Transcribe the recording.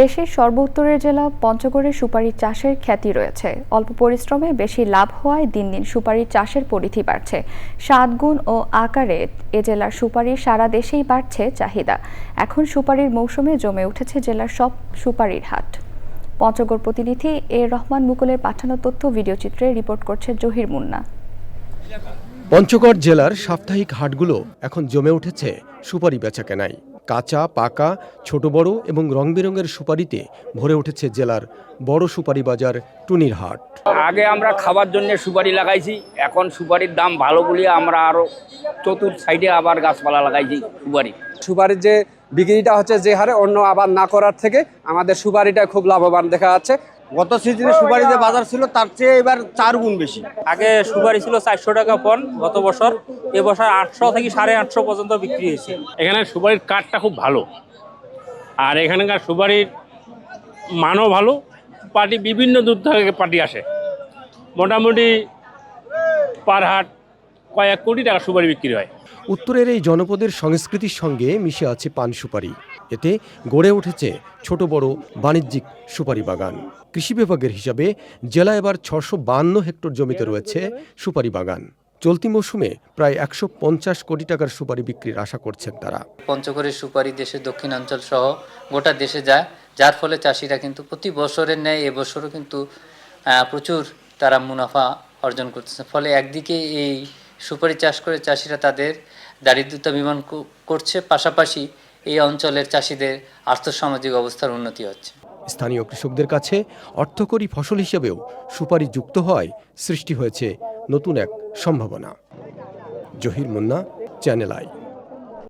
দেশের সর্বোত্তরের জেলা পঞ্চগড়ের সুপারি চাষের খ্যাতি রয়েছে। অল্প পরিশ্রমে বেশি লাভ হওয়ায় দিন দিন সুপারি চাষের পরিধি বাড়ছে। সাত গুণ ও আকারে এ জেলার সুপারির সারা দেশেই বাড়ছে চাহিদা। এখন সুপারির মৌসুমে জমে উঠেছে জেলার সব সুপারির হাট। পঞ্চগড় প্রতিনিধি এ রহমান মুকুলের পাঠানো তথ্য ভিডিওচিত্রে রিপোর্ট করছে জহির মুন্না। পঞ্চগড় জেলার সাপ্তাহিক হাটগুলো এখন জমে উঠেছে সুপারি বেচাকেনায়। কাঁচা পাকা ছোট বড় এবং রং বেরঙের সুপারিতে ভরে উঠেছে জেলার বড় সুপারি বাজার টুনির হাট আগে আমরা খাবার জন্য সুপারি লাগাইছি এখন সুপারির দাম ভালো বলে আমরা আরও চতুর সাইডে আবার গাছপালা লাগাইছি সুপারি। সুপারির যে বিক্রিটা হচ্ছে যে হারে অন্য আবার না করার থেকে আমাদের সুপারিটা খুব লাভবান দেখা যাচ্ছে। গত সিজনে সুপারি যে বাজার ছিল তার চেয়ে এবার চার গুণ বেশি। আগে সুপারি ছিল চারশো টাকা পণ গত বছর এবছর আটশো থেকে সাড়ে আটশো পর্যন্ত বিক্রি হয়েছে। এখানে সুপারির কাঠটা খুব ভালো। আর এখানকার সুপারির মানও ভালো পার্টি বিভিন্ন দূর থেকে পার্টি আসে। মোটামুটি পার হাট কয়েক কোটি টাকা সুপারি বিক্রি হয়। উত্তরের এই জনপদের সংস্কৃতির সঙ্গে মিশে আছে পান সুপারি। এতে গড়ে উঠেছে ছোট বড় বাণিজ্যিক সুপারি বাগান। কৃষি বিভাগের হিসাবে জেলা এবার ছশো বান্ন হেক্টর জমিতে রয়েছে সুপারি বাগান। চলতি মৌসুমে প্রায় একশো পঞ্চাশ কোটি টাকার সুপারি বিক্রির আশা করছেন তারা। পঞ্চগড়ের সুপারি দেশের দক্ষিণাঞ্চল সহ গোটা দেশে যায়, যার ফলে চাষিরা কিন্তু প্রতি বছরের ন্যায় এবছরও কিন্তু প্রচুর তারা মুনাফা অর্জন করতেছে। ফলে একদিকে এই সুপারি চাষ করে চাষিরা তাদের দারিদ্রতা বিমান করছে, পাশাপাশি এই অঞ্চলের চাষিদের আর্থসামাজিক অবস্থার উন্নতি হচ্ছে। স্থানীয় কৃষকদের কাছে অর্থকরী ফসল হিসেবেও সুপারি যুক্ত হয় সৃষ্টি হয়েছে নতুন এক সম্ভাবনা। Zahir Munna, channel I.